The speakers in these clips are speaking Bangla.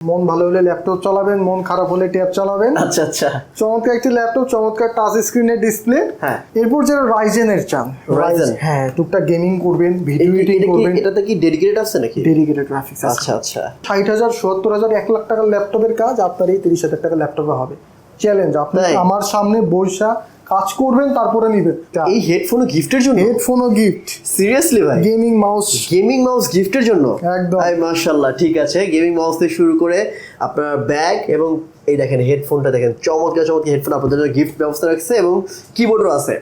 মন ভালো হলে ল্যাপটপ চালাবেন মন খারাপ হলে ট্যাব চালাবেন। আচ্ছা আচ্ছা। চমৎকার একটি ল্যাপটপ চমৎকার টাচ স্ক্রিনের ডিসপ্লে হ্যাঁ। এরপর যারা রাইজেনের চান রাইজেন হ্যাঁ টুকটাক গেমিং করবেন ভিডিও এডিটিং করবেন। এটাতে কি ডেডিকেটেড আছে নাকি? ডেডিকেটেড গ্রাফিক্স আছে। আচ্ছা আচ্ছা। ষাট হাজার সত্তর হাজার এক লাখ টাকার ল্যাপটপের কাজ আপনার এই তিরিশ হাজার টাকার ল্যাপটপে হবে। চ্যালেঞ্জ আপনি আমার সামনে বৈশা কাজ করবেন তারপরে নিবেন। এই হেডফোনও গিফটের জন্য? হেডফোনও গিফট সিরিয়াসলি ভাই? গেমিং মাউস গেমিং মাউস গিফটের জন্য? একদম। ভাই মাশাআল্লাহ ঠিক আছে। গেমিং মাউস থেকে শুরু করে আপনার ব্যাগ এবং এই দেখেন হেডফোনটা দেখেন চমৎকার চমৎকার হেডফোন আপনাদের জন্য গিফট ব্যবস্থা রাখছে এবং কিবোর্ডও আছে।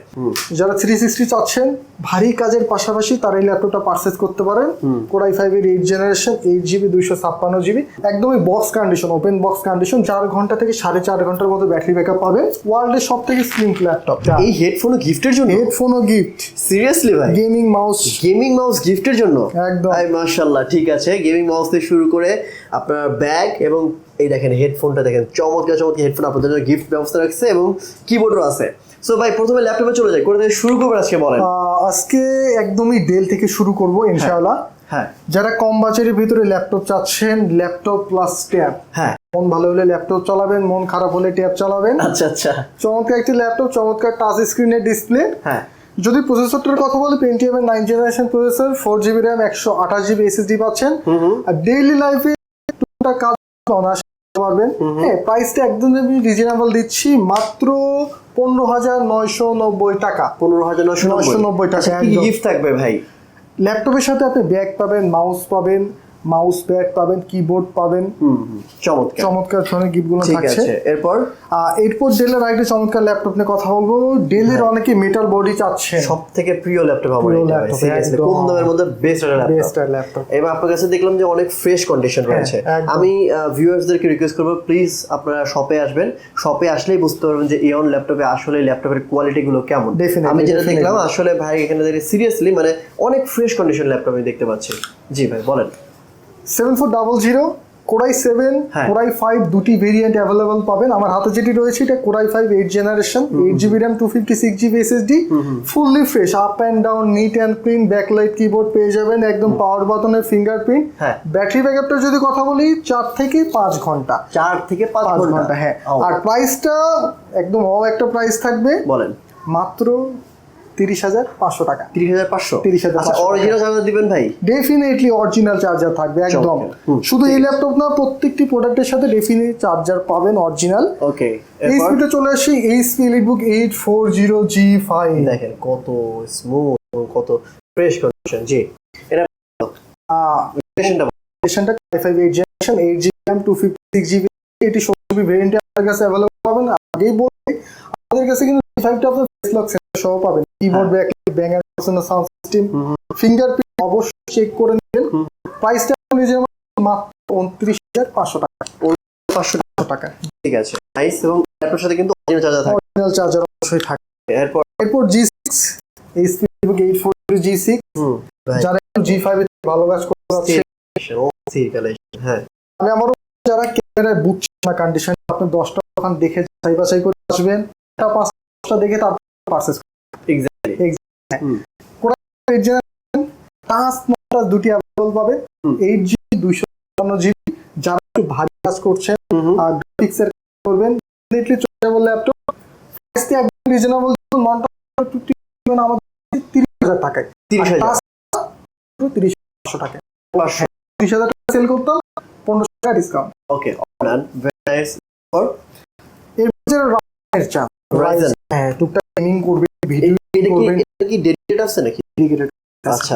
যারা থ্রি সিক্সটি চাচ্ছেন ভারী কাজের পাশাপাশি তারা এই ল্যাপটপটা পারচেস করতে পারেন। কোরাই ফাইভ এর এইট জেনারেশন এইট জিবি দুইশো ছাপ্পান্ন জিবি একদমই box condition open box condition চার ঘণ্টা থেকে সাড়ে চার ঘণ্টার মতো ব্যাটারি ব্যাকআপ পাবেন। ওয়ার্ল্ডের সব থেকে স্লিম ল্যাপটপ এই হেডফোনও গিফটের জন্য? হেডফোন হেডফোনও গিফট সিরিয়াসলি ভাই গেমিং মাউস গেমিং মাউস গিফটের জন্য? একদম। ভাই মাশাআল্লাহ ঠিক আছে। গেমিং মাউস থেকে শুরু করে আপনার ব্যাগ এবং এই দেখেন হেডফোনটা দেখেন চমৎকার চমৎকার হেডফোন আপনাদের জন্য গিফট ব্যবস্থা রাখছে এবং কিবোর্ডও আছে। সো ভাই প্রথমে ল্যাপটপে চলে যাই করে শুরু করবেন আজকে বলেন। আজকে একদমই ডেল থেকে শুরু করব ইনশাআল্লাহ। হ্যাঁ। যারা কম বাজেটের ভিতরে ল্যাপটপ চাচ্ছেন ল্যাপটপ প্লাস ট্যাব হ্যাঁ। মন ভালো হলে ল্যাপটপ চালাবেন মন খারাপ হলে ট্যাব চালাবেন। আচ্ছা আচ্ছা। চমৎকার একটি ল্যাপটপ চমৎকার টাচ স্ক্রিনের ডিসপ্লে হ্যাঁ। যদি প্রসেসরটার কথা বলি পেন্টিএম এর nine generation processor four GB RAM একশো আঠাশ জিবি এসএসডি পাচ্ছেন। আর ডেইলি লাইফে কাজ অনায়াসে পারবেন। হ্যাঁ প্রাইসটা একদম আমি রিজনেবল দিচ্ছি মাত্র পনেরো হাজার নয়শো নব্বই টাকা। পনেরো হাজার নয়শো নব্বই। টাকা, গিফট থাকবে ভাই? ল্যাপটপের সাথে আপনি ব্যাগ পাবেন মাউস পাবেন মাউস প্যাড পাবেন কিবোর্ড পাবেন। চমৎকার। চমৎকার ধরনের গিফটগুলো থাকছে। এরপর? এরপর ডেলের আরেকটা চমৎকার ল্যাপটপ নিয়ে কথা বলব। ডেলের অনেকে মেটাল বডি চাচ্ছেন। সব থেকে প্রিয় ল্যাপটপ আমার। কম দামের মধ্যে বেস্ট একটা বেস্ট ল্যাপটপ এবার আপনার কাছে দেখলাম যে অনেক ফ্রেশ কন্ডিশন রয়েছে। আমি ভিউয়ার্সদেরকে রিকোয়েস্ট করব প্লিজ আপনারা শপে আসবেন। শপে আসলেই বুঝতে পারবেন যে ইয়ন ল্যাপটপে আসলে ল্যাপটপের কোয়ালিটি গুলো কেমন। আমি যেটা দেখলাম আসলে ভাই এখানে সিরিয়াসলি মানে অনেক ফ্রেশ কন্ডিশন ল্যাপটপ আমি দেখতে পাচ্ছি। জি ভাই বলেন। Seven four double zero core i seven. Core i five দুটি ভেরিয়েন্ট অ্যাভেলেবল পাবেন। আমার হাতে যেটি রয়েছে এটা core i five eight generation eight GB RAM two fifty six GB SSD fully fresh up and down neat and clean backlight keyboard পেয়ে যাবেন একদম পাওয়ার বাটনের ফিঙ্গারপ্রিন্ট। ব্যাটারি ব্যাকআপটা যদি কথা বলি চার থেকে পাঁচ ঘণ্টা। চার থেকে পাঁচ ঘণ্টা। হ্যাঁ। আর প্রাইসটা একদম অ একটা প্রাইস থাকবে। বলেন। মাত্র তিরিশ হাজার পাঁচশো টাকা। তিরিশ হাজার পাঁচশো? 30,500 আচ্ছা অরিজিনাল চার্জার দিবেন ভাই? ডেফিনেটলি অরিজিনাল চার্জার থাকবে একদম। শুধু এই ল্যাপটপ না প্রত্যেকটি প্রোডাক্টের সাথে ডেফিনেট চার্জার পাবেন অরিজিনাল ওকে এই চলে আসি HP EliteBook eight four zero G five দেখেন কত স্মুথ কত ফ্রেশ কন্ডিশন জি। এটা জেনারেশনটা five eight generation eight GB RAM two fifty six GB এটি ষোলো জিবি ভেরিয়েন্টে আপনার কাছে অ্যাভেলেবল পাবেন। আগেই বলে আমাদের কাছে কিন্তু ফাইভটা আপনার ফেস লক সহ পাবেন। কিবোর্ড ব্যাক ব্যাঙ্গার সাউন্ড সিস্টেম ফিঙ্গারপ্রিন্ট অবশ্যই চেক করে নেবেন। প্রাইসটা মাত্র উনত্রিশ হাজার পাঁচশো টাকা। পাঁচশো টাকা। ঠিক আছে। নাইস এবং ল্যাপটপের সাথে কিন্তু অরিজিনাল চার্জার থাকে অরিজিনাল চার্জার অবশ্যই থাকে এরপর এরপর G six HP eight four G six যারা জি ফাইভ ভালো কাজ করতে পারছে হ্যাঁ। আমি আমারও যারা ক্যামেরায় বুঝছে না কন্ডিশন আপনি দশটা দোকান দেখে যাচাই বাছাই করে আসবেন। একটা পাঁচটা দেখে তারপর purchase exactly eight generation touch touch দুটি অ্যাভেলেবল পাবে। হুম। এইট জিবি দুইশো ছাপ্পান্ন জিবি যারা একটু ভারী কাজ করছেন আর গ্রাফিক্স এর করবেন। ডেফিনেটলি চলে যাব ল্যাপটপ প্রাইসটি একদম রিজনেবল নন মানে আমাদের তিরিশ হাজার টাকায়। তিরিশ হাজার। তিরিশ পাঁচশো টাকায়। পাঁচশো। তিরিশ হাজার টাকা সেল করতাম পনেরোশো টাকা discount okay done very nice এরপর যে রাইজের চান Ryzen। হ্যাঁ টুকটাক করবে ভিডিও এটা কি করবেন এটা কি ডেডিকেটেড আছে নাকি? ডেডিকেটেড আচ্ছা।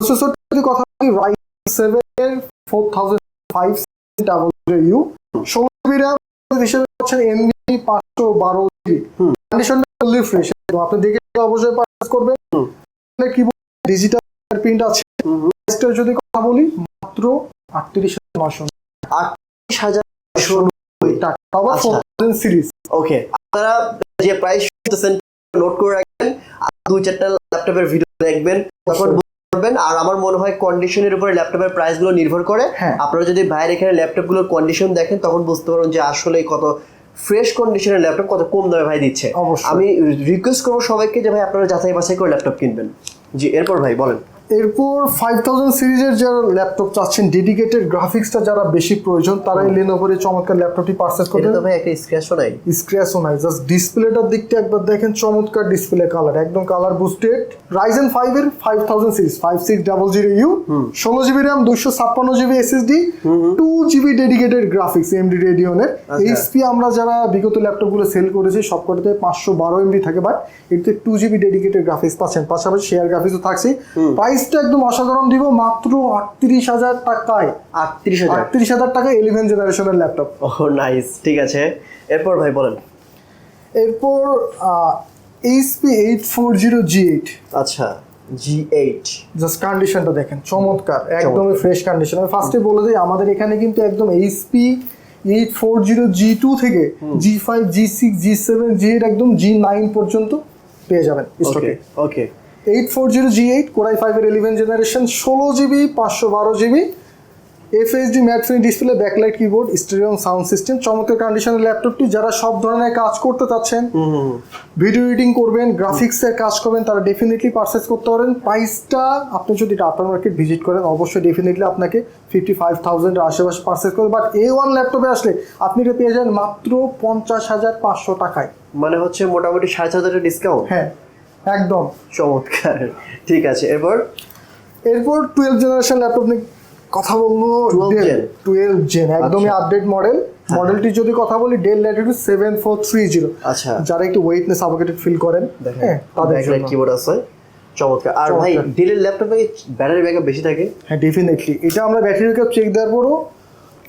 প্রসেসর যদি কথা বলি রাইজেন সেভেন এর four thousand five double U ষোলো জিবি হিসেবে পাচ্ছেন। কন্ডিশনটা ফুললি ফ্রেশ আপনি দেখে অবশ্যই পারচেজ করবেন। হুম। কিবোর্ড ডিজিটাল প্রিন্ট আছে। হুম। যদি কথা বলি মাত্র আটত্রিশ হাজার টাকা আবার সিরিজ ওকে আপনারা যে প্রাইস শুনতেছেন নোট করে রাখবেন দুই চারটা ল্যাপটপের ভিডিও দেখবেন তখন পারবেন আর আমার মনে হয় কন্ডিশনের উপরে ল্যাপটপের প্রাইসগুলো নির্ভর করে। হ্যাঁ। আপনারা যদি বাইরে এখানে ল্যাপটপগুলোর কন্ডিশন দেখেন তখন বুঝতে পারবেন যে আসলে কত ফ্রেশ কন্ডিশনের ল্যাপটপ কত কম দামে ভাই দিচ্ছে। আমি রিকোয়েস্ট করব সবাইকে যে ভাই আপনারা যাচাই বাছাই করে ল্যাপটপ কিনবেন। জি এরপর ভাই বলেন। এরপর ফাইভ থাউজেন্ড সিরিজের যারা ল্যাপটপ চাচ্ছেন ডেডিকেটেড গ্রাফিক্সটা যারা বেশি প্রয়োজন তারা এই লেনোভোর চমৎকার ল্যাপটপটি পারচেস করতে করবেন তো ভাই একটা স্ক্র্যাচও নাই। স্ক্র্যাচও নাই জাস্ট ডিসপ্লেটার দিকটা একবার দেখেন চমৎকার ডিসপ্লে কালার একদম কালার বুস্টেড রাইজেন ফাইভ এর five thousand series five six double zero U ষোলো জিবি র্যাম দুশো ছাপ্পান্ন GB SSD two GB dedicated graphics AMD রেডিওনের। HP আমরা যারা বিগত ল্যাপটপগুলো সেল করেছি সবকটাতে পাঁচশো বারো এমবি থাকে বাট এটিতে টু জিবি ডেডিকেটেড গ্রাফিক্স পাচ্ছেন। পাশাপাশি শেয়ার গ্রাফিক্সও থাকছে। প্রাইসটা একদম অসাধারণ দিব মাত্র আটত্রিশ হাজার টাকায়। আটত্রিশ হাজার? আটত্রিশ হাজার টাকায় ইলেভেন জেনারেশনের ল্যাপটপ ও নাইস ঠিক আছে। এরপর ভাই বলেন। এরপর HP eight four zero G eight আচ্ছা জি এইট জাস্ট কন্ডিশনটা দেখেন চমৎকার একদমই ফ্রেশ কন্ডিশন আমি ফার্স্টে বলে দিই আমাদের এখানে কিন্তু একদম HP eight four zero G two থেকে G five G six G seven G eight একদম জি নাইন পর্যন্ত পেয়ে যাবেন ওকে স্টকে okay eight four zero G eight core i ফাইভের ইলেভেন জেনারেশন ষোলো জিবি পাঁচশো বারো GB FSD matte display backlight keyboard stereo sound system চমৎকার কন্ডিশনের ল্যাপটপটি যারা সব ধরনের কাজ করতে চাচ্ছেন ভিডিও এডিটিং করবেন গ্রাফিক্সের কাজ করবেন তারা ডেফিনেটলি পারচেস করতে পারেন। প্রাইসটা আপনি যদি আফটার মার্কেট ভিজিট করেন অবশ্যই ডেফিনেটলি আপনাকে ফিফটি ফাইভ থাউজেন্ডের আশেপাশে পারচেস করবেন। বাট এ ওয়ান ল্যাপটপে আসলে আপনি এটা পেয়ে যান মাত্র পঞ্চাশ হাজার পাঁচশো টাকায়। মানে হচ্ছে মোটামুটি ছয় হাজারের ডিসকাউন্ট হ্যাঁ। একদম চমৎকার। ঠিক আছে এরপর? এরপর টুয়েলভ জেনারেশন ল্যাপটপ নিয়ে কথা বলব। টুয়েলভ জেন একদমই আচ্ছা। আপডেট মডেল মডেলটি যদি কথা বলি Dell Latitude seven four three zero আচ্ছা। যারা একটু ওয়েটনেস সাফোকেটেড ফিল করেন হ্যাঁ তাদের কিবোর্ড আছে। চমৎকার। আর ভাই ডেলের ল্যাপটপে ব্যাটারি ব্যাকআপ বেশি থাকে? হ্যাঁ ডেফিনেটলি এটা আমরা ব্যাটারি ব্যাকআপ চেক দেওয়ার পরও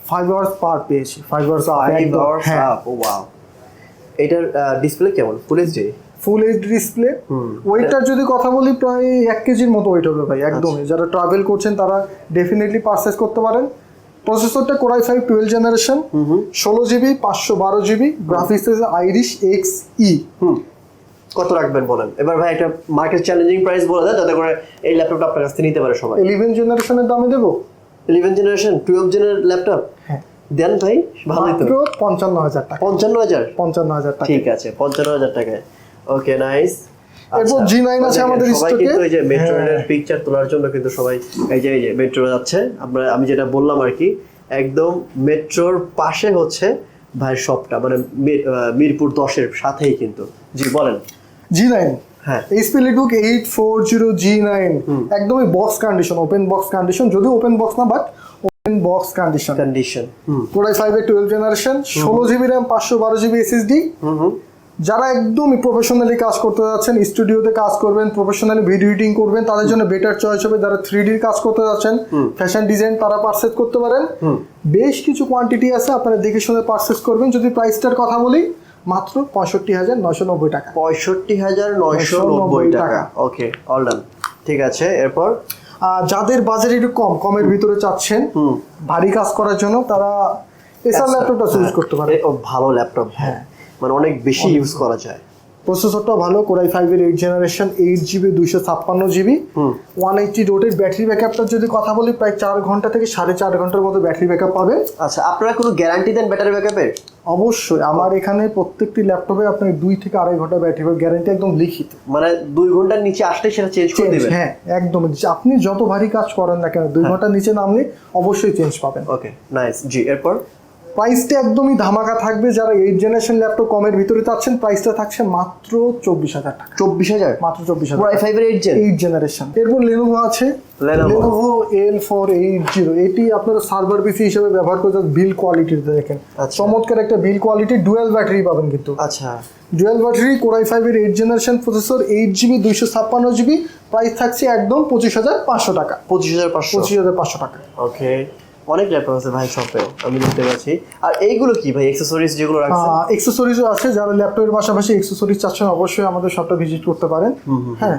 ফাইভ আওয়ার্স পার পেয়েছি। ফাইভ আওয়ার্স ফাইভ আওয়ার্স হ্যাঁ। আপ ওয়াও এটার ডিসপ্লে কেমন? Full HD full HD display. ওয়েটটার যদি কথা বলি প্রায় এক কেজির মতো ওয়েট হবে ভাই একদমই। আচ্ছা। যারা ট্রাভেল করছেন তারা ডেফিনেটলি পারচেস করতে পারেন। প্রসেসরটা core i five twelve generation ষোলো জিবি পাঁচশো বারো GB graphics Iris X E হুম। কত রাখবেন বলেন? এবার ভাই একটা মার্কেট চ্যালেঞ্জিং প্রাইস বলে দেন যাতে করে এই ল্যাপটপটা আপনার কাছ থেকে নিতে পারে সবাই। ইলেভেন জেনারেশনের দামে দেবো? ইলেভেন জেনারেশন টুয়েলভ জেনের ল্যাপটপ হ্যাঁ। দেন ভাই ভালোই তো। পঞ্চান্ন হাজার টাকা। পঞ্চান্ন হাজার? পঞ্চান্ন হাজার টাকা। ঠিক আছে পঞ্চান্ন হাজার টাকায়। ওকে নাইস এরপর G9 আছে আমাদের সবাই stock কিন্তু এই যে মেট্রো হ্যাঁ। রেলের পিকচার তোলার জন্য কিন্তু সবাই এই যে এই যে মেট্রো যাচ্ছে। আমরা আমি যেটা বললাম আর কি একদম মেট্রোর পাশে হচ্ছে ভাই শপটা মানে মিরপুর দশের সাথেই কিন্তু। জি বলেন। জি নাইন হ্যাঁ। Eight four zero G nine একদমই box condition open box condition যদিও ওপেন বক্স না but box condition condition core i five এর টুয়েলভ জেনারেশন ষোলো জিবি র্যাম পাঁচশো বারো জিবি এসএসডি যারা একদমই প্রফেশনালি কাজ করতে যাচ্ছেন স্টুডিওতে কাজ করবেন প্রফেশনালি ভিডিও এডিটিং করবেন তাদের জন্য বেটার চয়েস হবে যারা থ্রি ডির কাজ করতে যাচ্ছেন ফ্যাশন ডিজাইন তারা পারচেস করতে পারেন। বেশ কিছু কোয়ান্টিটি আছে আপনারা দেখে শুনে পারচেস করবেন। যদি প্রাইসটার কথা বলি মাত্র পঁয়ষট্টি হাজার নশো নব্বই টাকা। পঁয়ষট্টি হাজার নয়শো নব্বই টাকা। ওকে অল ডান ঠিক আছে এরপর যাদের বাজেট একটু কম কমের ভিতরে চাচ্ছেন ভারী কাজ করার জন্য তারা এসআর ল্যাপটপটা চুজ করতে পারে ও ভালো ল্যাপটপ হ্যাঁ। মানে অনেক বেশি ইউজ করা যায়। প্রসেসরটা ভালো কোরাই ফাইভের এইট জেনারেশন এইট জিবি দুইশো ছাপ্পান্ন জিবি হুম। ওয়ান এইটটি ডোটের ব্যাটারি ব্যাকআপটা যদি কথা বলি প্রায় চার ঘণ্টা থেকে সাড়ে চার ঘণ্টার মতো ব্যাটারি ব্যাকআপ পাবেন আচ্ছা আপনারা কোনো গ্যারান্টি দেন ব্যাটারি ব্যাকআপের অবশ্যই আমার এখানে প্রত্যেকটি ল্যাপটপে আপনার দুই থেকে আড়াই ঘণ্টা ব্যাটারি গ্যারান্টি একদম লিখিত। মানে দুই ঘণ্টার নিচে আসলে সেটা চেঞ্জ করে দিবেন? হ্যাঁ একদম। আপনি যত ভারী কাজ করেন না কেন দুই ঘণ্টার নিচে নামলে অবশ্যই চেঞ্জ পাবেন। ওকে নাইস জি এরপর? প্রাইসটা একদমই ধামাকা থাকবে যারা এইট জেনারেশন ল্যাপটপ কমের ভিতরে চাচ্ছেন প্রাইসটা থাকছে মাত্র চব্বিশ হাজার টাকা। চব্বিশ হাজার? মাত্র চব্বিশ হাজার ফাইভের এইট জেন এইট জেনারেশন এরপর লেনোভো আছে। Lenovo L four eight zero এটি আপনারা সার্ভার পিসি হিসেবে ব্যবহার করতে বিল কোয়ালিটিতে দেখেন। আচ্ছা। চমৎকার একটা বিল কোয়ালিটি ডুয়েল ব্যাটারি পাবেন কিন্তু। আচ্ছা। ডুয়েল ব্যাটারি কোরাই ফাইভের eight generation processor eight GB দুইশো ছাপ্পান্ন জিবি প্রাইস থাকছে একদম পঁচিশ হাজার পাঁচশো টাকা। পঁচিশ হাজার পাঁচশো। পঁচিশ হাজার পাঁচশো টাকা। ওকে অনেক ল্যাপটপ আছে ভাই শপে আমি দেখতে পাচ্ছি। আর এইগুলো কি ভাই এক্সেসরিজ যেগুলো রাখছে এক্সেসরিজও আছে যারা ল্যাপটপের পাশাপাশি এক্সেসরিজ চাচ্ছেন অবশ্যই আমাদের শপটা ভিজিট করতে পারেন। হ্যাঁ।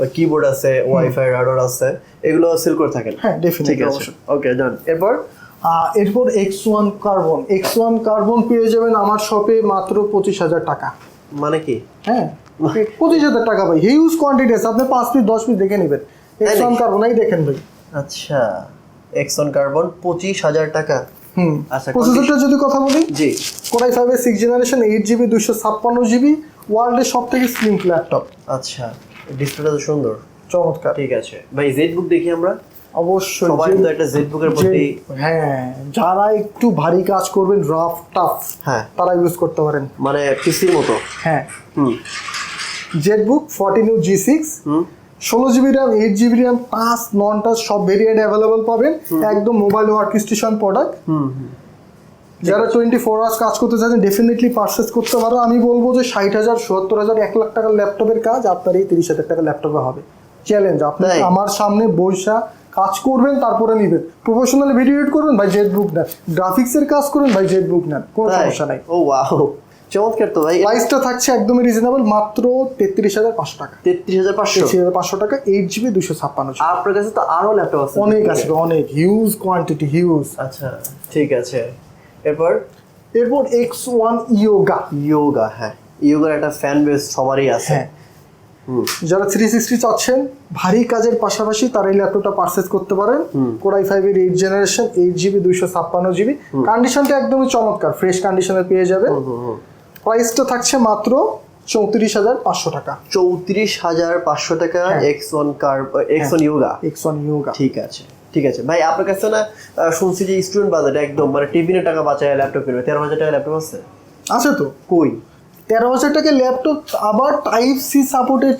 ওই কিবোর্ড আছে ওয়াইফাই রাডার আছে এগুলো সেল করে থাকেন? হ্যাঁ ডেফিনেটলি অবশ্যই। ওকে ডান এরপর? এরপর X one Carbon X one Carbon পেয়ে যাবেন আমার শপে মাত্র পঁচিশ হাজার টাকা। মানে কি? হ্যাঁ পঁচিশ হাজার টাকা ভাই হিউজ কোয়ান্টিটি আছে আপনি পাঁচ পিস দশ পিস দেখে নেবেন। এক্স ওয়ান কার্বন এই দেখেন ভাই। আচ্ছা। এক্সন কার্বন পঁচিশ হাজার টাকা। হুম আচ্ছা, প্রসেসরটা যদি কথা বলি জি। কোরাই ফাইভের সিক্স জেনারেশন এইট জিবি দুশো ছাপ্পান্ন জিবি ওয়ার্ল্ডের সব থেকে স্লিম ল্যাপটপ আচ্ছা ডিসপ্লেটা তো সুন্দর। চমৎকার। ঠিক আছে। ভাই জেড বুক দেখি আমরা? অবশ্যই সবাই তো একটা জেড বুকের প্রতি হ্যাঁ যারা একটু ভারী কাজ করবেন রাফ টাফ হ্যাঁ। তারা ইউজ করতে পারেন। মানে পিসির মতো? হ্যাঁ। হুম। ZBook fourteen U G six হুম। ষোলো GB RAM eight GB RAM পাঁচ নন টাচ সব ভেরিয়েন্ট অ্যাভেলেবল পাবেন। একদম মোবাইল ওয়ার্ক স্টেশন প্রোডাক্ট। যারা টোয়েন্টি ফোর আওয়ার্স কাজ করতে চাচ্ছেন ডেফিনেটলি পারচেস করতে পারো। আমি বলব যে ষাট হাজার সত্তর হাজার এক লাখ টাকার ল্যাপটপের কাজ আপনার এই তিরিশ হাজার টাকার ল্যাপটপে হবে। চ্যালেঞ্জ আপনি আমার সামনে বৈশা কাজ করবেন তারপরে নিবেন। প্রফেশনাল ভিডিও এডিট করবেন ভাই জেট বুক নেন গ্রাফিক্সের কাজ করুন ভাই জেট বুক নেন। কোনো সমস্যা নাই। ও ওয়াও চমৎকার তো ভাই। প্রাইসটা থাকছে একদমই রিজনেবল মাত্র তেত্রিশ হাজার পাঁচশো টাকা। তেত্রিশ হাজার পাঁচশো? তেত্রিশ হাজার পাঁচশো টাকা এইট জিবি দুশো ছাপ্পান্ন আপনার কাছে তো আরও ল্যাপটপ আছে। অনেক আছে অনেক। হিউজ কোয়ান্টিটি হিউজ আচ্ছা ঠিক আছে। এরপর? এরপর এক্স ওয়ান ইয়োগা ইয়োগা হ্যাঁ। ইয়োগার একটা ফ্যান বেস সবারই আছে। হ্যাঁ। যারা থ্রি সিক্সটি চাচ্ছেন ভারী কাজের পাশাপাশি তারা এই ল্যাপটপটা পারচেস করতে পারেন। কোরাই ফাইভ এর এইট জেনারেশন এইট জিবি দুইশো ছাপ্পান্ন জিবি কন্ডিশনটা একদমই চমৎকার ফ্রেশ কন্ডিশনে পেয়ে যাবে। প্রাইসটা থাকছে মাত্র চৌত্রিশ হাজার পাঁচশো টাকা। চৌত্রিশ হাজার পাঁচশো টাকা। X one car X one Yoga X one Yoga ঠিক আছে ঠিক আছে। ভাই আপনার কাছে না শুনছি যে স্টুডেন্ট বাজারে একদম মানে টিফিনের টাকা বাঁচায় ল্যাপটপ কিনবে। তেরো হাজার টাকা ল্যাপটপ আছে? আছে তো? কই? তেরো হাজার টাকা ল্যাপটপ আবার টাইপ সি সাপোর্টের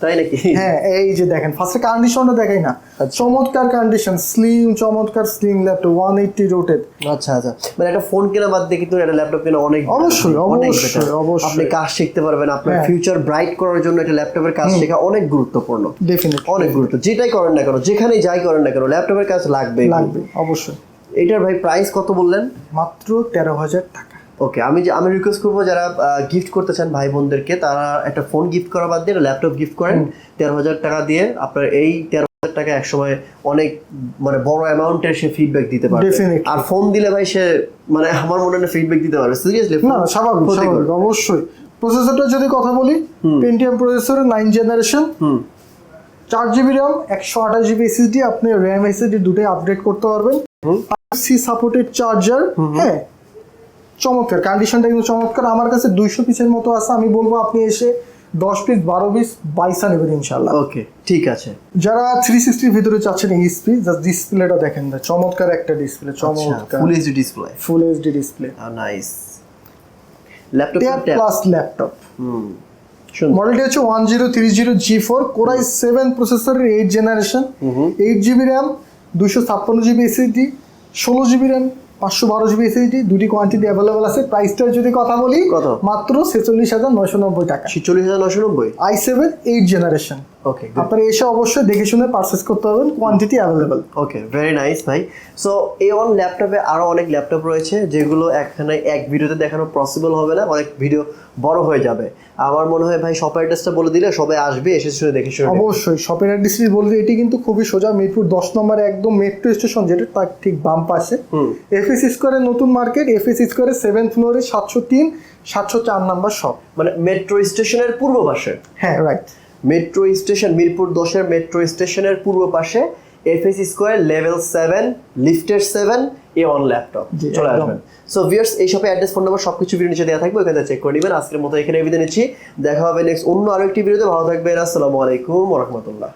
তাই নাকি? হ্যাঁ এই যে দেখেন ফার্স্টে কন্ডিশনটা দেখাই না। চমৎকার কন্ডিশন স্লিম চমৎকার slim laptop one eighty rotated আচ্ছা আচ্ছা। মানে একটা ফোন কেনা বাদ দিয়ে কিন্তু একটা ল্যাপটপ কেনা অনেক অবশ্যই, অনেক অবশ্যই, অবশ্যই। আপনি কাজ শিখতে পারবেন আপনার হ্যাঁ। ফিউচার ব্রাইট করার জন্য একটা ল্যাপটপের কাজ শেখা অনেক গুরুত্বপূর্ণ। ডেফিনেটলি অনেক গুরুত্ব। যেটাই করেন না কেন যেখানেই যাই করেন না কেন ল্যাপটপের কাজ লাগবে লাগবে অবশ্যই। এটার ভাই প্রাইস কত বললেন? মাত্র তেরো হাজার টাকা। ওকে আমি যে আমি রিকোয়েস্ট করব যারা গিফট করতে চান ভাই বোনদেরকে তারা একটা ফোন গিফট করা বাদ দিয়ে ল্যাপটপ গিফট করেন। তেরো হাজার টাকা দিয়ে আপনার এই তেরো হাজার টাকা একসময় অনেক মানে বড় অ্যামাউন্টের সে ফিডব্যাক দিতে পারে আর ফোন দিলে ভাই সে মানে আমার মনে হয় ফিডব্যাক দিতে পারবে। সিরিয়াসলি না স্বাভাবিক স্বাভাবিক অবশ্যই। প্রসেসরটা যদি কথা বলি পেন্টিএম প্রসেসরের নাইন জেনারেশন চার জিবি র্যাম একশো আঠাশ জিবি এসএসডি আপনি র্যাম এসএসডি দুটোই আপডেট করতে পারবেন। সি সাপোর্টেড চার্জার হ্যাঁ চমৎকার। কন্ডিশনটা কিন্তু চমৎকার। আমার কাছে দুইশো পিসের মতো আছে। আমি বলব আপনি এসে দশ পিস বারো পিস বাইসা নেবেন ইনশাল্লাহ ওকে ঠিক আছে। যারা থ্রি সিক্সটির ভিতরে চাচ্ছেন এই স্পিড জাস্ট ডিসপ্লেটা দেখেন না চমৎকার একটা ডিসপ্লে আচ্ছা চমৎকার। Full HD display full HD display nice laptop plus laptop হুম মডেলটি হচ্ছে one zero three zero G four core i seven প্রসেসরের eight generation eight GB RAM দুশো ছাপ্পান্ন জিবি এসএসডি ষোলো জিবি র্যাম পাঁচশো বারো জিবি এসএসডি দুটি কোয়ান্টিটি অ্যাভেলেবল আছে। প্রাইসটার যদি কথা বলি কত? মাত্র ছেচল্লিশ হাজার নয়শো নব্বই টাকা। ছেচল্লিশ হাজার নশো নব্বই? I seven eight generation okay আপনারা এসে অবশ্যই দেখে শুনে পারচেস করতে পারবেন quantity available okay very nice ভাই। সো এই অন ল্যাপটপে আরও অনেক ল্যাপটপ রয়েছে যেগুলো এখানে এক ভিডিওতে দেখানো পসিবল হবে না অনেক ভিডিও বড় হয়ে যাবে। আমার মনে হয় ভাই শপ অ্যাড্রেসটা বলে দিলে সবাই আসবে এসে শুনে দেখে শুনে অবশ্যই শপের অ্যাড্রেস বলতে এটি কিন্তু খুবই সোজা মিরপুর দশ নম্বরে একদম মেট্রো স্টেশন যেটা তার ঠিক বাম পাশে। এফএস স্কোয়ারের নতুন মার্কেট এফএস স্কোয়ারের সেভেন ফ্লোরে সাতশো তিন সাতশো চার নাম্বার শপ মানে মেট্রো স্টেশনের পূর্ব পাশে? হ্যাঁ রাইট মেট্রো স্টেশন মিরপুর দশের মেট্রো স্টেশনের পূর্ব পাশে এফএস স্কোয়ার লেভেল সেভেন লিফটের সেভেন এ অন ল্যাপটপ চলে আসবেন। সো ভিউয়ার্স এই শপে অ্যাড্রেস ফোন নাম্বার সবকিছু ভিডিও নিচে দেওয়া থাকবে ওখানে চেক করে নেবেন। আজকের মতো এখানে বিদায় নিচ্ছি। দেখা হবে নেক্সট অন্য আরেকটি ভিডিওতে ভালো থাকবেন। আসসালামু আলাইকুম রহমতুল্লাহ।